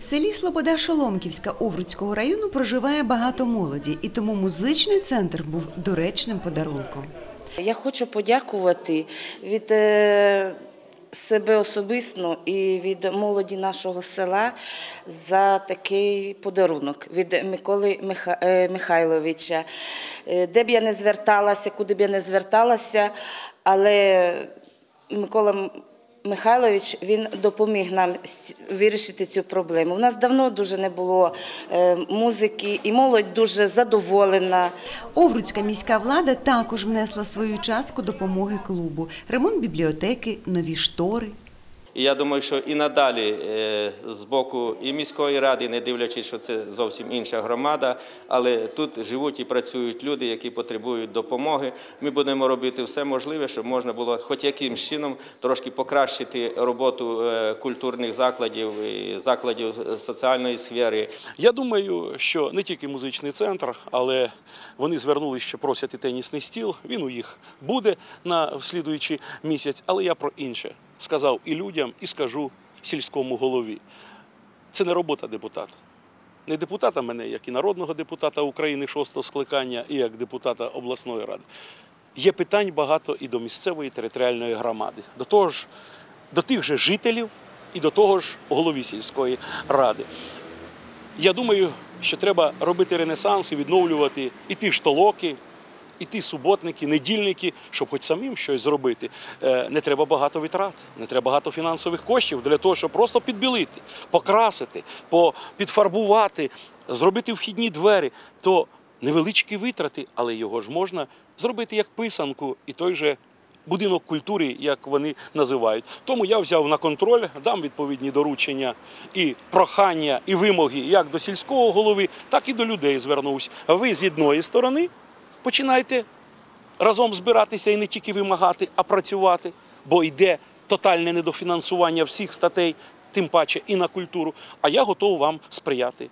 В селі Слобода Шоломківська Овруцького району проживає багато молоді, і тому музичний центр був доречним подарунком. Я хочу подякувати від е, себе особисто і від молоді нашого села за такий подарунок від Миколи е, Михайловича. Е, Де б я не зверталася, куди б я не зверталася, але Микола Михайлович він допоміг нам вирішити цю проблему. У нас давно дуже не було е, музики, і молодь дуже задоволена. Овруцька міська влада також внесла свою частку допомоги клубу: ремонт бібліотеки, нові штори. І я думаю, що і надалі е, з боку і міської ради, не дивлячись, що це зовсім інша громада, але тут живуть і працюють люди, які потребують допомоги. Ми будемо робити все можливе, щоб можна було хоч якимсь чином трошки покращити роботу е, культурних закладів і закладів соціальної сфери. Я думаю, що не тільки музичний центр, але вони звернулися, що просять і тенісний стіл. Він у їх буде на слідуючий місяць. Але я про інше сказав і людям, і скажу сільському голові. Це не робота депутата. Не депутата мене, як і народного депутата України шостого скликання, і як депутата обласної ради. Є питань багато і до місцевої територіальної громади, до того ж, до тих же жителів і до того ж голові сільської ради. Я думаю, що треба робити ренесанс і відновлювати і ті ж толоки, і ті суботники, недільники, щоб хоч самим щось зробити. Е, Не треба багато витрат, не треба багато фінансових коштів для того, щоб просто підбілити, покрасити, підфарбувати, зробити вхідні двері. То невеличкі витрати, але його ж можна зробити як писанку і той же будинок культури, як вони називають. Тому я взяв на контроль, дам відповідні доручення і прохання, і вимоги як до сільського голови, так і до людей звернувся. Ви з одної сторони починайте разом збиратися і не тільки вимагати, а працювати, бо йде тотальне недофінансування всіх статей, тим паче і на культуру. А я готовий вам сприяти.